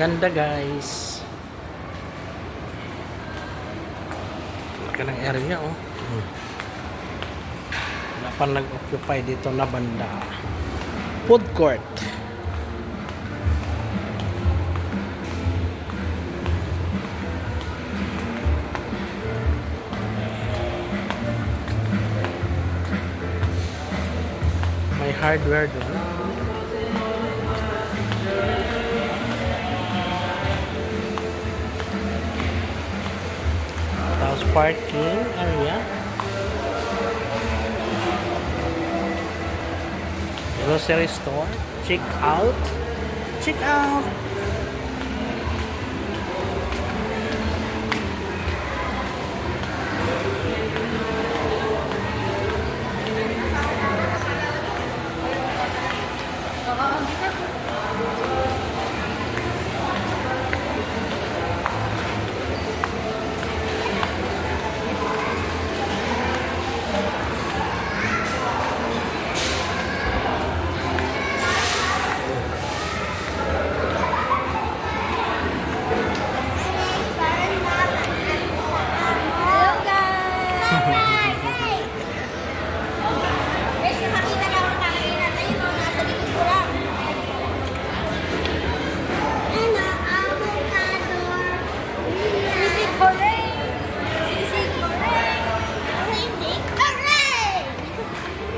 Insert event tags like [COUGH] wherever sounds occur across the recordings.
ganda guys. Laki ng area oh. Wala pa nag-occupy dito na banda. Food court. May hardware doon. Parking area. Grocery store. Check out. Check out.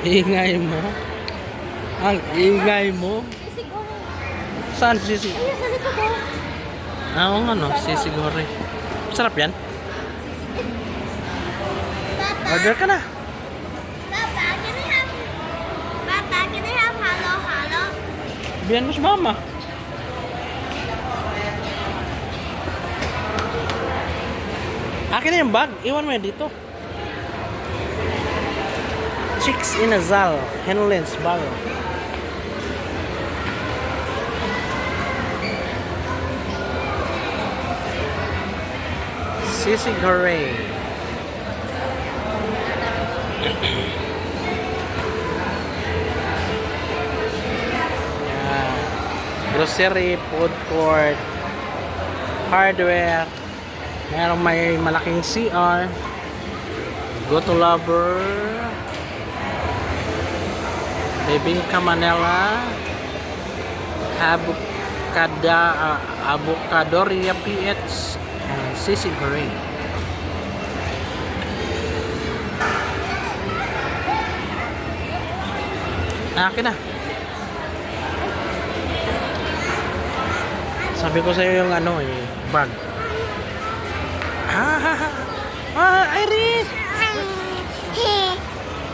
Ingay mo. Ang ingay mo. Sisig hooray. Saan sisig? Ayun, sa likod ko. Ah, oo nga no. Sisigore. Sarap yan. Papa, Order ka na. Papa, can I have... Papa, can I have halo halo? Biyan mo si mama. Akin na yung bag. Iwan mo yan dito. Chicks in a Zal. Henlens bag. Sisig hooray. Yan. Grocery, food court, hardware. Merong may malaking CR. Go to lover. Bibingka Manila. Abukada, uh, Abukadoria PH. And Sisig Hooray. Akin na. Sabi ko sa iyo yung ano eh, bag. Ah, ah, ah, ah, Iris!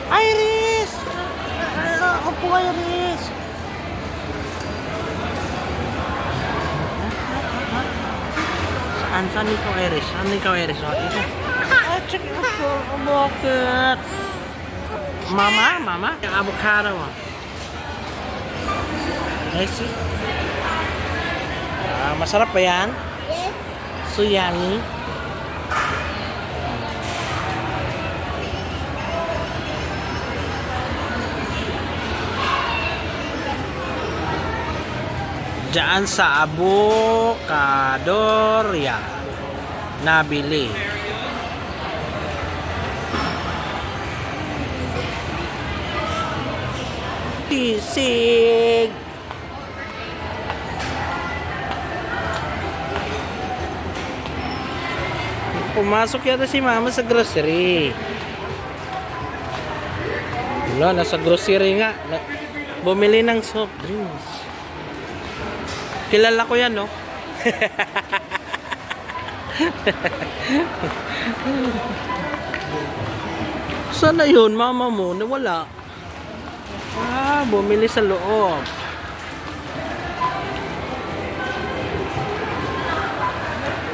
Iris! Ah, Opo, Iris! Saan? Saan ikaw, Iris? Saan ikaw, Iris? Oh, ito. Ah, check it out. Oh, bakit? Mama? Mama? Yung avocado mo. I see. Ah, masarap ba yan? Yes. So Diyan sa Avocadoria nabili. Sisig. Pumasok yata si mama sa grocery. Wala, nasa grocery nga. Bumili ng soft drinks. Kilala ko yan, no? Sana yun, mama mo? Nawala. Ah, bumili sa loob.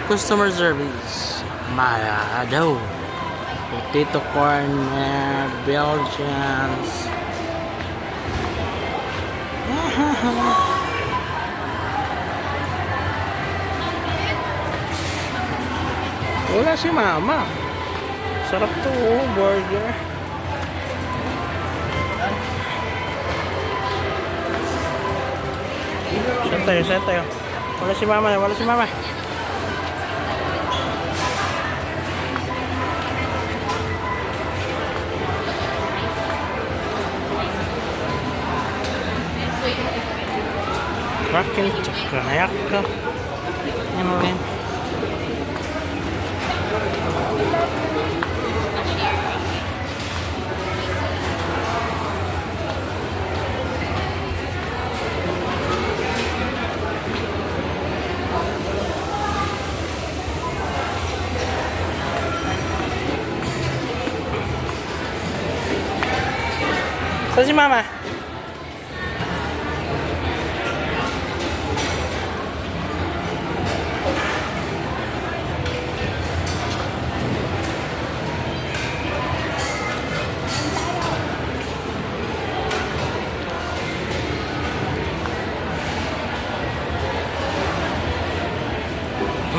Customer service. Maya daw. Potato corn, uh, Belgians. [LAUGHS] Si mama. Sarap to, burger. Saan tayo? Saan tayo? Wala si mama, wala si mama. Kraken tsaka nayaka. Ano rin? Saan si mama?